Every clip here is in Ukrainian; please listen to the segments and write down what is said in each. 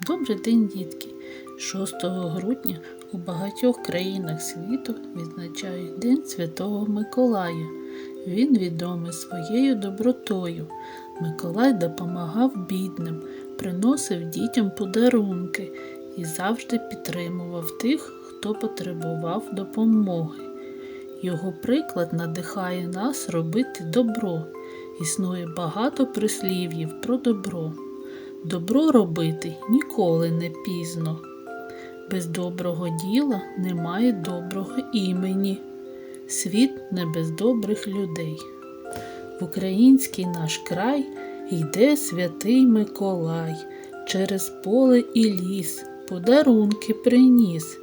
Добрий день, дітки! 6 грудня у багатьох країнах світу відзначають День Святого Миколая. Він відомий своєю добротою. Миколай допомагав бідним, приносив дітям подарунки і завжди підтримував тих, хто потребував допомоги. Його приклад надихає нас робити добро. Існує багато прислів'їв про добро. Добро робити ніколи не пізно. Без доброго діла немає доброго імені. Світ не без добрих людей. В український наш край йде святий Миколай, через поле і ліс подарунки приніс.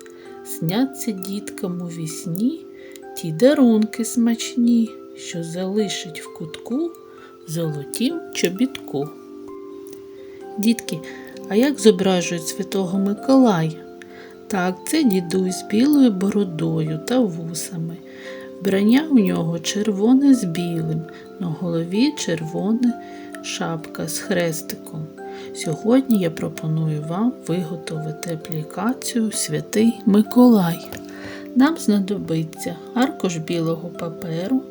Сняться діткам у вісні ті дарунки смачні, що залишить в кутку золотім чобітку. Дітки, а як зображують святого Миколая? Так, це дідусь з білою бородою та вусами. Вбрання у нього червоне з білим, на голові червона шапка з хрестиком. Сьогодні я пропоную вам виготовити аплікацію Святий Миколай. Нам знадобиться аркуш білого паперу,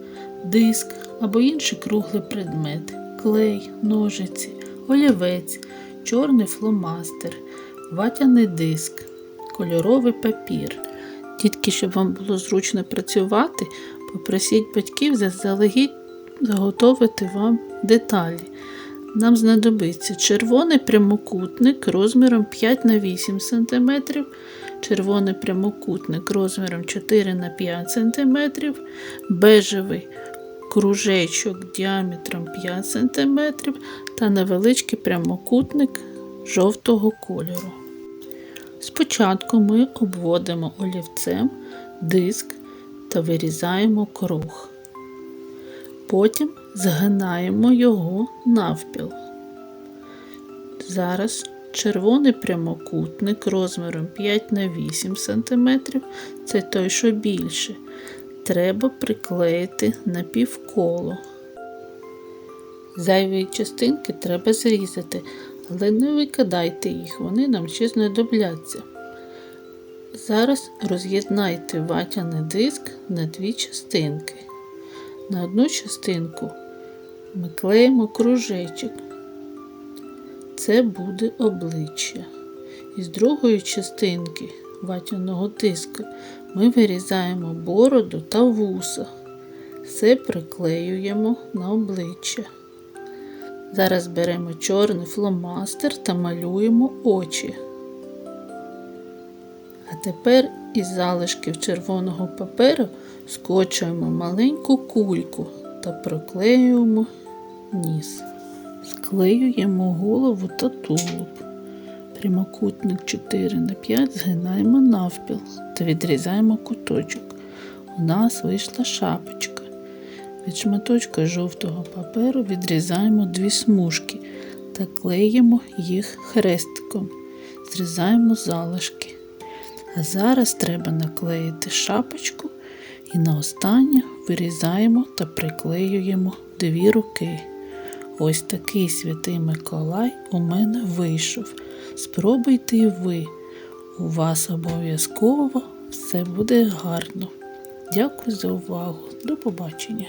диск або інший круглий предмет, клей, ножиці, олівець, чорний фломастер, ватяний диск, кольоровий папір. Дітки, щоб вам було зручно працювати, попросіть батьків заздалегідь заготовити вам деталі. Нам знадобиться червоний прямокутник розміром 5 на 8 см, червоний прямокутник розміром 4 на 5 см, бежевий кружечок діаметром 5 см та невеличкий прямокутник жовтого кольору. Спочатку ми обводимо олівцем диск та вирізаємо круг. Потім згинаємо його навпіл. Зараз червоний прямокутник розміром 5 на 8 см, це той, що більше, треба приклеїти на півколо. Зайві частинки треба зрізати, але не викидайте їх, вони нам ще знадобляться. Зараз роз'єднайте ватяний диск на дві частинки. На одну частинку ми клеїмо кружечок. Це буде обличчя. Із другої частинки ватяного диска ми вирізаємо бороду та вуса. Все приклеюємо на обличчя. Зараз беремо чорний фломастер та малюємо очі. А тепер із залишків червоного паперу скочуємо маленьку кульку та проклеюємо ніс. Склеюємо голову та тулуб. Прямокутник 4 на 5 згинаємо навпіл та відрізаємо куточок. У нас вийшла шапочка. Від шматочка жовтого паперу відрізаємо дві смужки та клеїмо їх хрестиком. Зрізаємо залишки. А зараз треба наклеїти шапочку і на останнє вирізаємо та приклеюємо дві руки. Ось такий святий Миколай у мене вийшов. Спробуйте і ви. У вас обов'язково все буде гарно. Дякую за увагу. До побачення.